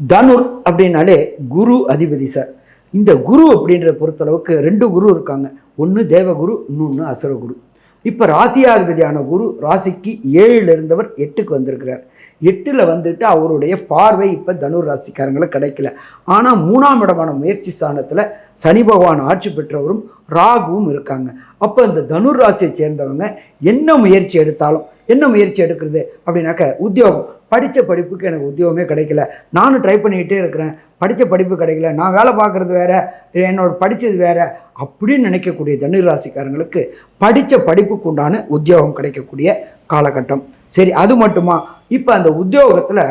தனுர் அப்படின்னாலே குரு அதிபதி சார். இந்த குரு அப்படின்ற பொறுத்தளவுக்கு ரெண்டு குரு இருக்காங்க. ஒன்று தேவகுரு இன்னொன்று அசுரகுரு. இப்போ ராசியாதிபதியான குரு ராசிக்கு ஏழில் இருந்தவர் எட்டுக்கு வந்திருக்கிறார். எட்டில் வந்துட்டு அவருடைய பார்வை இப்போ தனுர் ராசிக்காரங்களுக்கு கிடைக்கல. ஆனால் மூணாம் இடமான முயற்சி ஸ்தானத்தில் சனி பகவான் ஆட்சி பெற்றவரும் ராகுவும் இருக்காங்க. அப்போ இந்த தனுர் ராசியை சேர்ந்தவங்க என்ன முயற்சி எடுத்தாலும் என்ன முயற்சி எடுக்கிறது அப்படின்னாக்க உத்தியோகம். படித்த படிப்புக்கு எனக்கு உத்தியோகமே கிடைக்கல. நானும் ட்ரை பண்ணிக்கிட்டே இருக்கிறேன். படித்த படிப்பு கிடைக்கல. நான் வேலை பார்க்குறது வேற. என்னோட படித்தது வேறு. அப்படின்னு நினைக்கக்கூடிய தனுர் ராசிக்காரங்களுக்கு படித்த படிப்புக்கு உண்டான உத்தியோகம் கிடைக்கக்கூடிய காலகட்டம். சரி அது மட்டுமா? இப்போ அந்த உத்தியோகத்தில்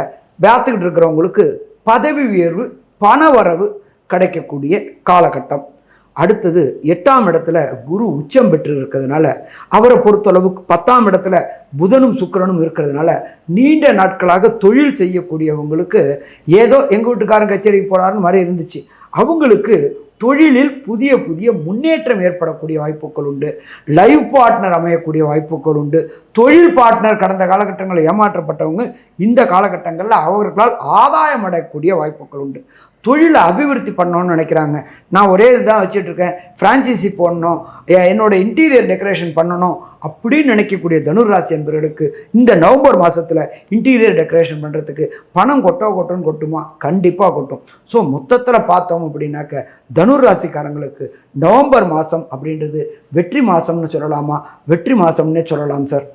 பார்த்துக்கிட்டு இருக்கிறவங்களுக்கு பதவி உயர்வு பண வரவு கிடைக்கக்கூடிய காலகட்டம். அடுத்தது எட்டாம் இடத்துல குரு உச்சம் பெற்று இருக்கிறதுனால அவரை பொறுத்தளவுக்கு பத்தாம் இடத்துல புதனும் சுக்கிரனும் இருக்கிறதுனால நீண்ட நாட்களாக தொழில் செய்யக்கூடியவங்களுக்கு ஏதோ எங்கள் வீட்டுக்காரன் கச்சேரிக்கு போகிறாருன்னு மாதிரி இருந்துச்சு. அவங்களுக்கு தொழிலில் புதிய புதிய முன்னேற்றம் ஏற்படக்கூடிய வாய்ப்புகள் உண்டு. லைவ் பார்ட்னர் அமையக்கூடிய வாய்ப்புகள் உண்டு. தொழில் பார்ட்னர் கடந்த காலகட்டங்களில் ஏமாற்றப்பட்டவங்க இந்த காலகட்டங்களில் அவர்களால் ஆதாயம் அடையக்கூடிய வாய்ப்புகள் உண்டு. தொழிலை அபிவிருத்தி பண்ணணும்னு நினைக்கிறாங்க. நான் ஒரே இதுதான் வச்சுட்ருக்கேன் ஃப்ரான்ச்சைசி போடணும். என்னோடய என்னோட இன்டீரியர் டெக்கரேஷன் பண்ணணும் அப்படின்னு நினைக்கக்கூடிய தனுராசி என்பவர்களுக்கு இந்த நவம்பர் மாதத்தில் இன்டீரியர் டெக்கரேஷன் பண்ணுறதுக்கு பணம் கொட்டோ கொட்டோன்னு கொட்டுமா? கண்டிப்பாக கொட்டும். ஸோ மொத்தத்தில் பார்த்தோம் அப்படின்னாக்க தனுர் ராசிக்காரங்களுக்கு நவம்பர் மாதம் அப்படின்றது வெற்றி மாதம்னு சொல்லலாமா? வெற்றி மாதம்னே சொல்லலாம் சார்.